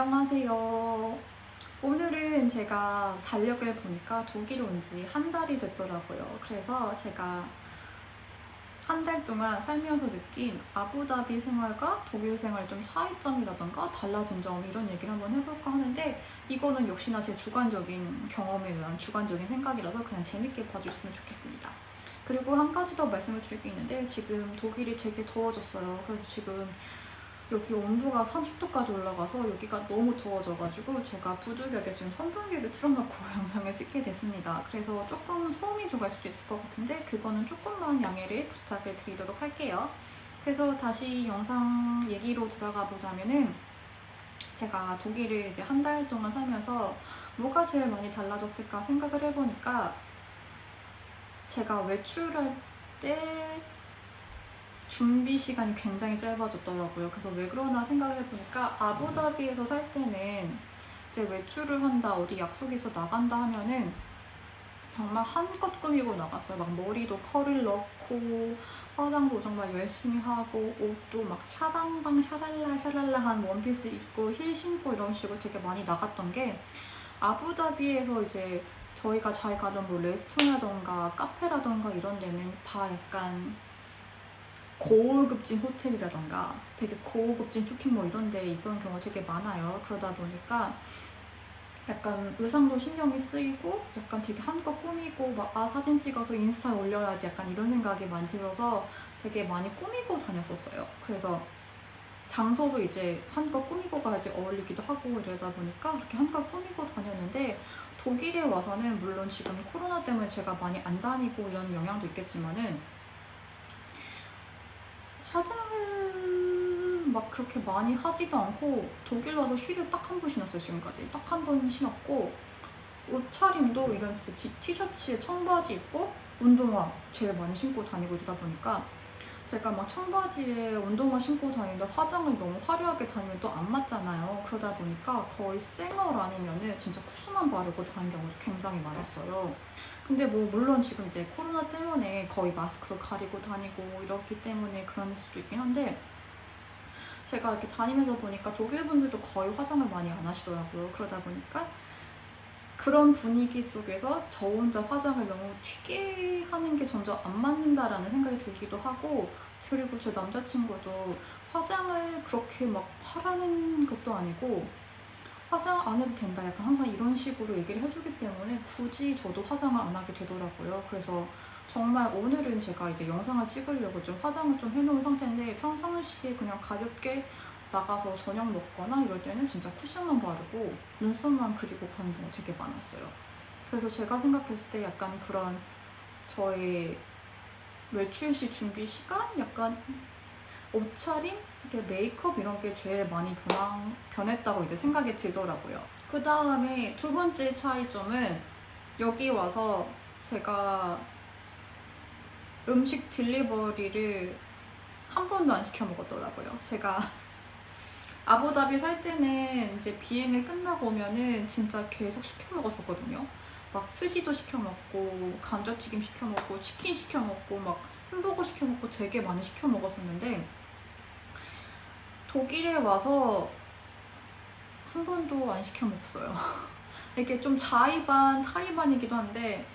안녕하세요. 오늘은 제가 달력을 보니까 독일 온 지 한 달이 됐더라고요. 그래서 제가 한 달 동안 살면서 느낀 아부다비 생활과 독일 생활 좀 차이점이라던가 달라진 점 이런 얘기를 한번 해볼까 하는데 이거는 역시나 제 주관적인 경험에 의한 주관적인 생각이라서 그냥 재밌게 봐주셨으면 좋겠습니다. 그리고 한 가지 더 말씀을 드릴 게 있는데 지금 독일이 되게 더워졌어요. 그래서 지금 여기 온도가 30도까지 올라가서 여기가 너무 더워져가지고 제가 부두벽에 지금 선풍기를 틀어놓고 영상을 찍게 됐습니다. 그래서 조금 소음이 들어갈 수도 있을 것 같은데 그거는 조금만 양해를 부탁을 드리도록 할게요. 그래서 다시 영상 얘기로 돌아가 보자면은 제가 독일을 이제 한 달 동안 살면서 뭐가 제일 많이 달라졌을까 생각을 해보니까 제가 외출할 때 준비 시간이 굉장히 짧아졌더라고요. 그래서 왜 그러나 생각을 해보니까 아부다비에서 살 때는 이제 외출을 한다, 어디 약속 있어 나간다 하면은 정말 한껏 꾸미고 나갔어요. 막 머리도 컬을 넣고 화장도 정말 열심히 하고 옷도 막 샤방방 샤랄라 샤랄라한 원피스 입고 힐 신고 이런 식으로 되게 많이 나갔던 게 아부다비에서 이제 저희가 잘 가던 뭐 레스토랑이라던가 카페라던가 이런 데는 다 약간 고급진 호텔이라던가 되게 고급진 쇼핑몰 이런 데 있었던 경우가 되게 많아요. 그러다 보니까 약간 의상도 신경이 쓰이고 약간 되게 한껏 꾸미고 막 아 사진 찍어서 인스타에 올려야지 약간 이런 생각이 많이 들어서 되게 많이 꾸미고 다녔었어요. 그래서 장소도 이제 한껏 꾸미고 가야지 어울리기도 하고 이러다 보니까 그렇게 한껏 꾸미고 다녔는데 독일에 와서는 물론 지금 코로나 때문에 제가 많이 안 다니고 이런 영향도 있겠지만은 화장을 막 그렇게 많이 하지도 않고 독일 와서 힐을 딱 한 번 신었어요 지금까지. 딱 한 번 신었고 옷차림도 이런 티셔츠에 청바지 입고 운동화 제일 많이 신고 다니고 이러다 보니까 제가 막 청바지에 운동화 신고 다니는데 화장을 너무 화려하게 다니면 또 안 맞잖아요 그러다 보니까 거의 생얼 아니면은 진짜 쿠션만 바르고 다니는 경우도 굉장히 많았어요 근데 뭐 물론 지금 이제 코로나 때문에 거의 마스크로 가리고 다니고 이렇기 때문에 그럴 수도 있긴 한데 제가 이렇게 다니면서 보니까 독일 분들도 거의 화장을 많이 안 하시더라고요. 그러다 보니까 그런 분위기 속에서 저 혼자 화장을 너무 튀게 하는 게 점점 안 맞는다라는 생각이 들기도 하고 그리고 제 남자친구도 화장을 그렇게 막 하라는 것도 아니고 화장 안 해도 된다 약간 항상 이런 식으로 얘기를 해주기 때문에 굳이 저도 화장을 안 하게 되더라고요. 그래서 정말 오늘은 제가 이제 영상을 찍으려고 좀 화장을 좀 해놓은 상태인데 평상시에 그냥 가볍게 나가서 저녁 먹거나 이럴 때는 진짜 쿠션만 바르고 눈썹만 그리고 가는 경우가 되게 많았어요. 그래서 제가 생각했을 때 약간 그런 저의 외출 시 준비 시간? 약간 옷차림? 이렇게 메이크업 이런 게 제일 많이 변한, 변했다고 이제 생각이 들더라고요. 그 다음에 두 번째 차이점은 여기 와서 제가 음식 딜리버리를 한 번도 안 시켜 먹었더라고요. 제가 아부다비 살 때는 이제 비행을 끝나고 오면은 진짜 계속 시켜 먹었었거든요. 막 스시도 시켜 먹고 감자튀김 시켜 먹고 치킨 시켜 먹고 막 햄버거 시켜 먹고 되게 많이 시켜 먹었었는데 독일에 와서 한 번도 안 시켜 먹었어요. 이렇게 좀 자의반 타의반이기도 한데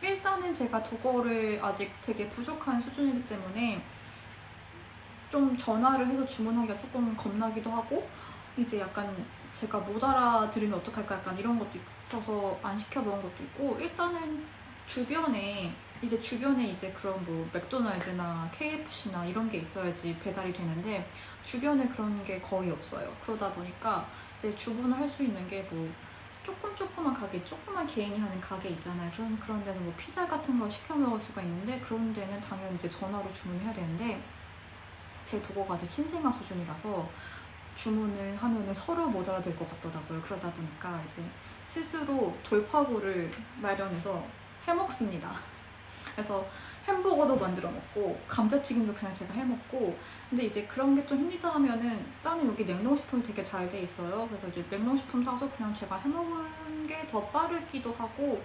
일단은 제가 독어를 아직 되게 부족한 수준이기 때문에 좀 전화를 해서 주문하기가 조금 겁나기도 하고 이제 약간 제가 못 알아들으면 어떡할까 약간 이런 것도 있어서 안 시켜 먹은 것도 있고 일단은 주변에 이제 주변에 이제 그런 뭐 맥도날드나 KFC나 이런 게 있어야지 배달이 되는데 주변에 그런 게 거의 없어요. 그러다 보니까 이제 주문을 할 수 있는 게 뭐 조금 조그만 가게, 조그만 개인이 하는 가게 있잖아요. 그런 그런 데서 뭐 피자 같은 거 시켜 먹을 수가 있는데 그런 데는 당연히 이제 전화로 주문해야 되는데 제 독어가 아직 신생아 수준이라서 주문을 하면은 서로 못 알아들 것 같더라고요. 그러다 보니까 이제 스스로 돌파구를 마련해서 해 먹습니다. 그래서 햄버거도 만들어 먹고 감자튀김도 그냥 제가 해 먹고 근데 이제 그런 게 좀 힘들다 하면은 일단은 여기 냉동식품이 되게 잘 돼 있어요. 그래서 이제 냉동식품 사서 그냥 제가 해 먹은 게 더 빠르기도 하고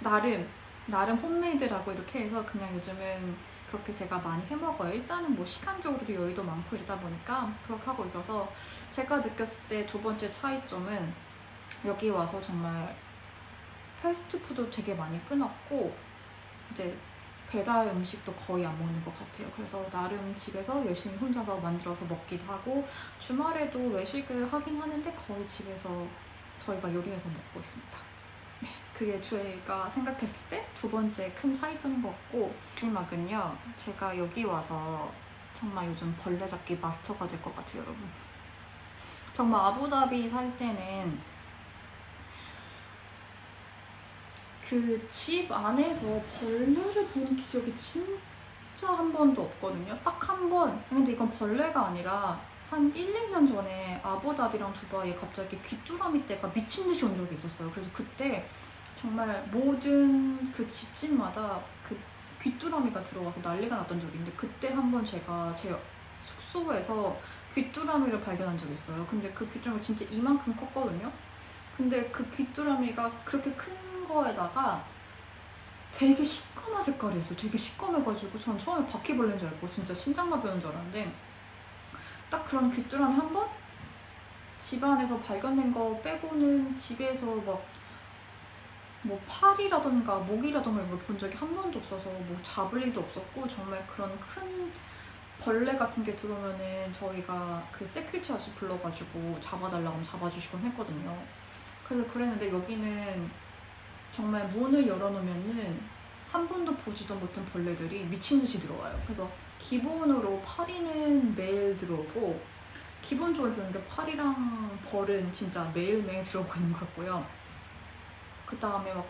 나름 나름 홈메이드라고 이렇게 해서 그냥 요즘은 그렇게 제가 많이 해먹어요. 일단은 뭐 시간적으로도 여유도 많고 이러다 보니까 그렇게 하고 있어서 제가 느꼈을 때 두 번째 차이점은 여기 와서 정말 패스트푸드 되게 많이 끊었고 이제 배달 음식도 거의 안 먹는 것 같아요. 그래서 나름 집에서 열심히 혼자서 만들어서 먹기도 하고 주말에도 외식을 하긴 하는데 거의 집에서 저희가 요리해서 먹고 있습니다. 네, 그게 저희가 생각했을 때 두 번째 큰 차이점인 것 같고 마지막은요. 제가 여기 와서 정말 요즘 벌레 잡기 마스터가 될 것 같아요, 여러분. 정말 아부다비 살 때는 그 집 안에서 벌레를 본 기억이 진짜 한 번도 없거든요. 딱 한 번. 근데 이건 벌레가 아니라 한 1, 2년 전에 아부다비랑 두바이에 갑자기 귀뚜라미 떼가 미친 듯이 온 적이 있었어요. 그래서 그때 정말 모든 그 집집마다 그 귀뚜라미가 들어와서 난리가 났던 적이 있는데 그때 한번 제가 제 숙소에서 귀뚜라미를 발견한 적이 있어요. 근데 그 귀뚜라미 진짜 이만큼 컸거든요. 근데 그 귀뚜라미가 그렇게 큰 거에다가 되게 시꺼먼 색깔이었어요. 되게 시꺼매가지고 전 처음에 바퀴벌레인 줄 알고 진짜 심장마비 오는 줄 알았는데 딱 그런 귀뚜라미 한 번? 집안에서 발견된 거 빼고는 집에서 막 뭐 파리라던가 모기라던가 이런 걸본 적이 한 번도 없어서 뭐 잡을 일도 없었고 정말 그런 큰 벌레 같은 게 들어오면은 저희가 그 세큐리티 아저씨 불러가지고 잡아달라고 하면 잡아주시곤 했거든요. 그래서 그랬는데 여기는 정말 문을 열어놓으면은 한 번도 보지도 못한 벌레들이 미친 듯이 들어와요. 그래서 기본으로 파리는 매일 들어오고 기본적으로 들어오는 게 파리랑 벌은 진짜 매일매일 들어오고 있는 것 같고요. 그 다음에 막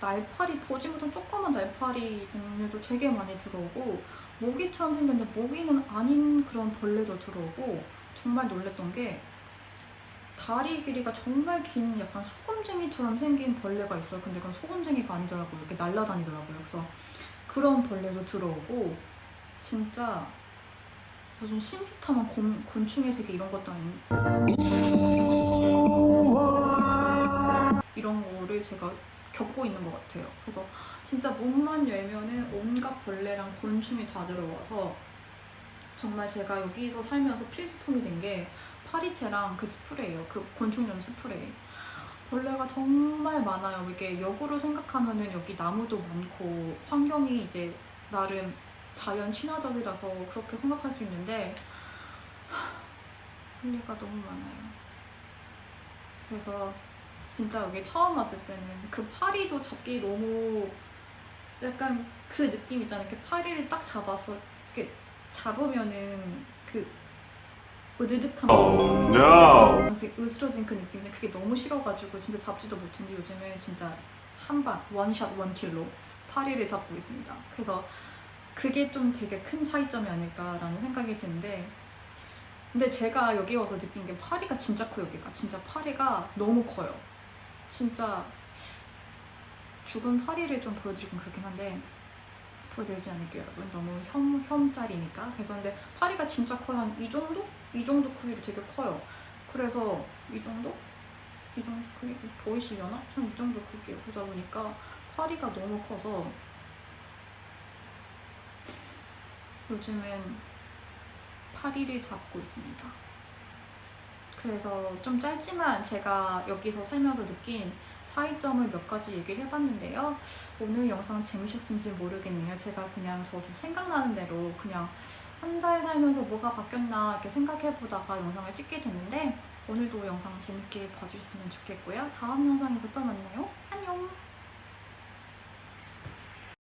날파리 보지 못한 조그만 날파리 종류도 되게 많이 들어오고 모기처럼 생겼는데 모기는 아닌 그런 벌레도 들어오고 정말 놀랬던 게 다리 길이가 정말 긴 약간 소금쟁이처럼 생긴 벌레가 있어요. 근데 그건 소금쟁이가 아니더라고요. 이렇게 날아다니더라고요. 그래서 그런 벌레도 들어오고 진짜 무슨 곤, 곤충의 세계 이런 것도 아닌 이런 거를 제가 겪고 있는 것 같아요. 그래서 진짜 문만 열면은 온갖 벌레랑 곤충이 다 들어와서 정말 제가 여기서 살면서 필수품이 된 게 파리채랑 그 스프레이예요. 그 곤충염 스프레이. 벌레가 정말 많아요. 이게 역으로 생각하면은 여기 나무도 많고 환경이 이제 나름 자연 친화적이라서 그렇게 생각할 수 있는데 하, 벌레가 너무 많아요. 그래서 진짜 여기 처음 왔을 때는 그 파리도 잡기 너무 약간 그 느낌 있잖아요. 이렇게 파리를 딱 잡아서 이렇게 잡으면은 그 으드득한 Oh no! 그래서 으스러진 그 느낌인데 그게 너무 싫어가지고 진짜 잡지도 못했는데 요즘은 진짜 한방 원샷 원킬로 파리를 잡고 있습니다. 그래서 그게 좀 되게 큰 차이점이 아닐까라는 생각이 드는데 근데 제가 여기 와서 느낀 게 파리가 진짜 커요 여기가 진짜 파리가 너무 커요. 진짜 죽은 파리를 좀 보여드리긴 그렇긴 한데 보여드리지 않을게요 여러분. 너무 혐, 혐짤이니까. 그래서 근데 파리가 진짜 커요. 한 이 정도? 이 정도 크기로 되게 커요. 그래서 이 정도? 이 정도 크기? 보이시려나? 한 이 정도 크기예요. 그러다 보니까 파리가 너무 커서 요즘은 파리를 잡고 있습니다 그래서 좀 짧지만 제가 여기서 살면서 느낀 차이점을 몇 가지 얘기를 해봤는데요. 오늘 영상 재미있었는지 모르겠네요. 제가 그냥 저도 생각나는 대로 그냥 한 달 살면서 뭐가 바뀌었나 이렇게 생각해보다가 영상을 찍게 됐는데 오늘도 영상 재밌게 봐주셨으면 좋겠고요. 다음 영상에서 또 만나요.